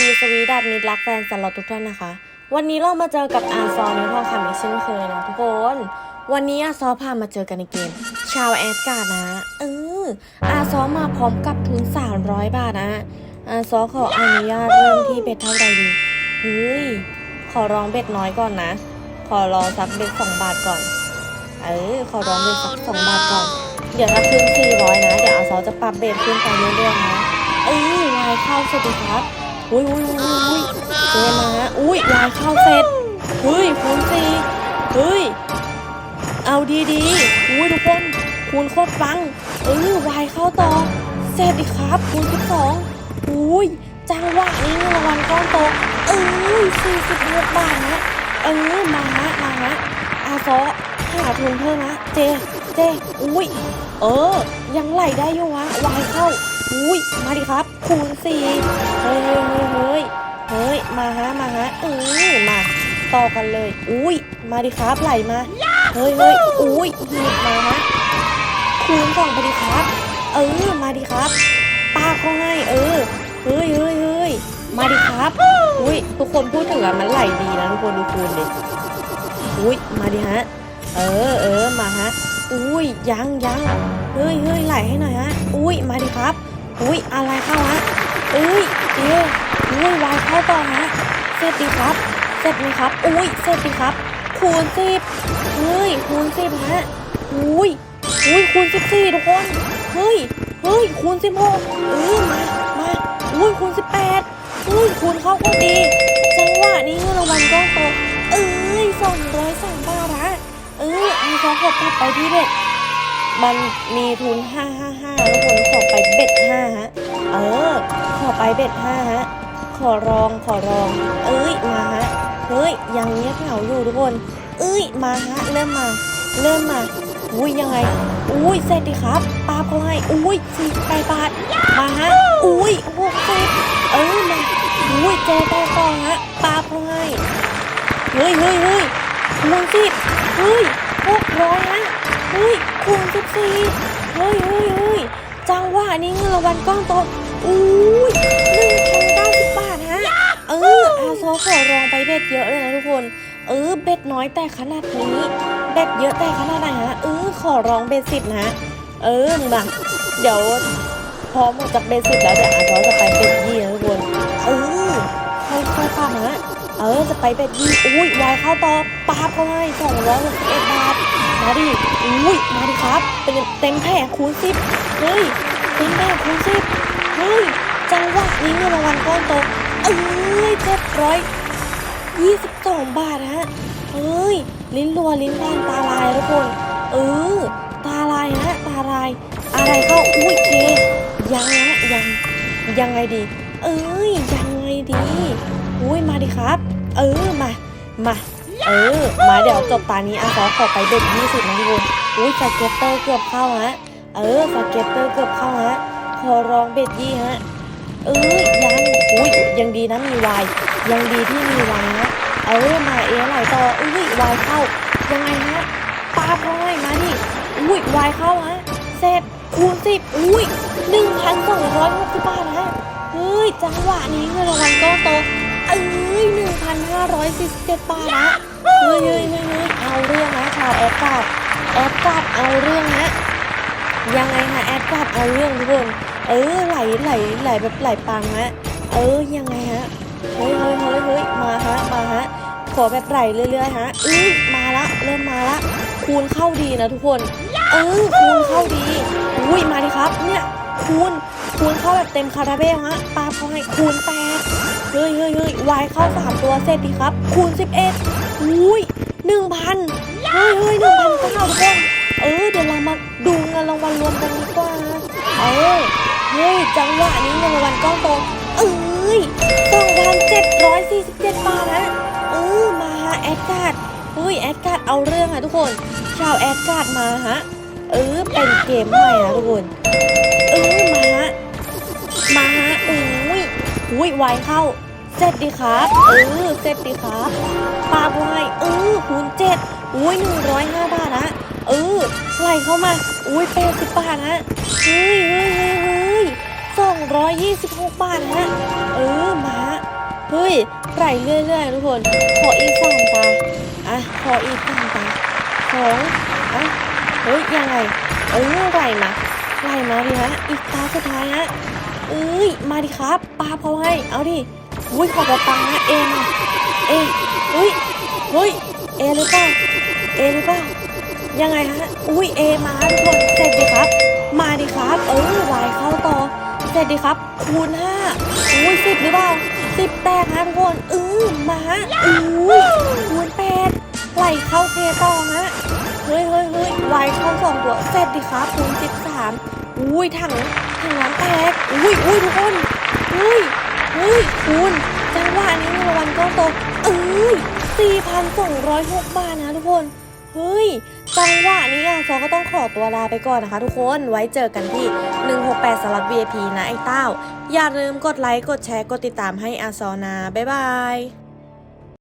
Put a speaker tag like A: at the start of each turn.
A: ดีสวีดัตมิตรรักแฟนสล็อตทุกท่านนะคะ วันนี้เรามาเจอกับอาซอนิวทองคำอีกเช่นเคยนะทุกคน วันนี้อาซอพามาเจอกันในเกม ชาวแอดการ์ดนะเอออาซอมาพร้อมกับทุน 300 บาทนะอาซอขออนุญาตเริ่มที่เบ็ดเท่าใดดีเฮ้ยขอร้องเบ็ดน้อยก่อนนะ ขอรองสักเบ็ดสองบาทก่อน เออขอร้องเบ็ดสักสองบาทก่อน เดี๋ยวถ้าขึ้น400นะ เดี๋ยวอาซอจะปรับเบ็ดขึ้นไปเรื่อยๆนะเอ้ยวายเข้าสวัสดีครับ อุ้ยอุ้ยอุ้ยอุ้ยเจมาอุ้ยวายเข้าเสร็จเฮ้ยคูณสี่เฮ้ยเอาดีดีๆอุ้ยทุกคนคูณโคตรปังเออวายเข้าต่อเสร็จดีครับคูณสิบสองอุ้ยจังหวะนี้เงินรางวัลก้อนโตเอ้ยสี่สิบหกบาทนะเออมาฮะมาฮะอาซอหาทุนเพิ่มนะเจเจอุ้ยเออ ยังไหลได้อยู่วะวายเข้า อุ้ยมาดิครับ คูณสี่เฮ้ยเฮ้ยเฮ้ยเฮ้ยมาฮะมาฮะเออมาต่อกันเลย อุ้ยมาดิครับไหลมา เฮ้ยเฮ้ยอุ้ยหีบมาฮะคูณสองไปดิครับ เออมาดิครับป้าเขาให้เออเฮ้ยเฮ้ยเฮ้ยมาดิครับอุ้ยทุกคนพูดถึงอะมันไหลดีนะทุกคนดูคูณดิอุ้ยมาดิฮะเออเออมาฮะอุ้ยยังยังเฮ้ยเฮ้ยไหลให้หน่อยฮะอุ้ยมาดิครับ อุ้ยอะไรเข้าฮะเอ้ยเอ้ยอุ้ยวายเข้าต่อฮะเสร็จดีครับ เสร็จไหมครับ อุ้ยเสร็จดีครับ คูณสิบเฮ้ยคูณสิบฮะอุ้ยอุ้ยคูณสิบสี่ทุกคนเฮ้ยเฮ้ยคูณสิบหกเออมามาอุ้ยคูณสิบแปดอุ้ยคูณเข้าก็ดีจังหวะนี้เงินรางวัลก้อนโตเอ้ยสองร้อยสามบาทฮะเออมีซอขอตัดไปที่เบ็ด มันมีทุน 555ทุกคนขอไปเบ็ด5ฮะ เออ ขอไปเบ็ด5ฮะ ขอรองขอรอง เอ้ยมาฮะ เฮ้ยยังเงียบเหงาอยู่ทุกคน เอ้ยมาฮะเริ่มมา เริ่มมา อุ้ยยังไง อุ้ยเสร็จดีครับปาเขาให้ อุ้ยสี่แปดบาท มาฮะ อุ้ยหกสิบเออมาอุ้ยเจต่อต่อฮะปาเขาให้ เฮ้ยเฮ้ยเฮ้ยคูณสิบ เฮ้ยหกร้อยฮะเฮ้ยคูณสิบสี่เฮ้ยเฮ้ยเฮ้ยจังหวะนี้เงินรางวัลก้อนโตอุ้ยหนึ่งพันเก้าสิบบาทฮะ เอออาโซขอรองไปเบ็ดเยอะเลยนะทุกคน เออ เบ็ดน้อยแต่ขนาดนี้ เบ็ดเยอะแต่ขนาดไหนฮะ เออ ขอรองเบ็ดสิบนะ เออมาเดี๋ยวพอหมดจากเบ็ดสิบแล้วเดี๋ยวอาโซจะไปเบ็ดยี่นะทุกคน เออค่อยๆปาฮะ เออจะไปเบ็ดยี่อุ้ยวายเข้าต่อปาบเข้าให้สองร้อยหกสิบเอ็ดบาทมาดิอุ้ยมาดิครับเป็นเต็มแผงคูณสิบเฮ้ยเต็มแผงคูณสิบเฮ้ยจังหวะนี้เงินรางวัลก้อนโตเอ้ยเจ็ดร้อยยี่สิบสองบาทฮะเฮ้ยลิ้นรัวลิ้นพันตาลายทุกคน เออ ตาลายฮะตาลาย อะไรเข้าอุ้ยเคยังฮะยังยังไงดี เอ้ยยังไงดีอุ้ยมาดิครับ เออมามาเออมาเดี๋ยวจบตานี้อาซอขอไปเด็ดยี่สิบนะทุกคนอุ้ยสเก็ตเตอร์เกือบเข้าฮะเออสเก็ตเตอร์เกือบเข้าฮะขอร้องเบ็ดยี่ฮะเอ้ยยังอุ้ยยังดีนะมีวายยังดีที่มีวายฮะเออมาเอไหลต่ออุ้ยวายเข้ายังไงฮะปาพลอยมาดิอุ้ยวายเข้าฮะเสร็จคูณสิบอุ้ยหนึ่งพันสองร้อยหกสิบบาทฮะ เฮ้ยจังหวะนี้เงินรางวัลก็โตเอ้ยหนึ่งพันห้าร้อยสี่สิบเจ็ดบาทนะเฮ้ยเฮ้ยเฮ้ยเฮ้ยเอาเรื่องนะชาวแอดการ์ดแอดการ์ดเอาเรื่องนะยังไงฮะแอดการ์ดเอาเรื่องทุกคนเออไหลไหลไหลแบบไหลปังฮะเออยังไงฮะเฮ้ยเฮ้ยเฮ้ยเฮ้ยมาฮะมาฮะขอแบบไหลเรื่อยๆฮะอุ้ยมาละเริ่มมาละคูณเข้าดีนะทุกคน เออคูณเข้าดีอุ้ยมาดิครับเนี่ยคูณ ต็มคาราเบลฮะปาเขาให้คูณแปดเฮ้ยเฮ้ยเฮ้ยวายเข้าสามตัวเสร็จดีครับ คูณสิบเอ็ดอุ้ยหนึ่งพันเฮ้ยเฮ้ยหนึ่งพันเก้าทุกคนเออเดี๋ยวเรามาดูเงินรางวัลรวมกันดีกว่าเออเฮ้ยจังหวะนี้เงินรางวัลก้อนโตเอ้ยสองพันเจ็ดร้อยสี่สิบเจ็ดบาทนะเออมาฮะแอดการ์ดเฮ้ยแอดการ์ดเอาเรื่องอะทุกคน ชาวแอดการ์ดมาฮะเออเป็นเกมใหม่นะทุกคนเออ มาฮะอุ้ยอุ้ยไวเข้า เสร็จดีครับ เออ เสร็จดีครับปลาบวยเออคูณเจ็ดอุ้ยหนึ่งร้อยห้าบาทนะ เออไหลเข้ามา อุ้ยแปดสิบบาทนะ เฮ้ยเฮ้ยเฮ้ยเฮ้ยสองร้อยยี่สิบหกบาทนะ เออ มา เฮ้ยไหลเรื่อยๆทุกคน ขออีกสามตา อะ ขออีกสามตาสองอะ เฮ้ย ยังไง เออไหลมาไหลมาดิฮะ อีกตาสุดท้ายฮะ เอ้ย มาดิครับ ปลาเขาให้ เอาดิอุ้ยขอปาปาเอ็มเอ็เฮ้ยเฮ้ย เอหรือเปล่า เอหรือเปล่า ยังไงฮะ อุ้ยเอมาทุกคน เสร็จดิครับ มาดิครับ เออวายเข้าต่อ เสร็จดิครับ คูณห้าอุ้ยสิบหรือเปล่าสิบแตกฮะทุกคนเออมาฮะอุ้ยคูณแปดไหลเข้าเคต่อฮะ เฮ้ยเฮ้ยเฮ้ยวายเข้าสองตัว เสร็จดิครับคูณสิบสามอุ้ยถัง ถังน้ำแตกอุ้ยอุ้ยทุกคนอุ้ยอุ้ยคูณจังหวะนี้มีรางวัลก้อนโตเอ้ยสี่พันสองร้อยหกบาทนะทุกคนเฮ้ยจังหวะนี้อะซอก็ต้องขอตัวลาไปก่อนนะคะทุกคนไว้เจอกันที่ 168สล็อต VIP นะไอ้เต้า อย่าลืมกดไลค์ กดแชร์ กดติดตามให้อาซอนะ บ๊ายบาย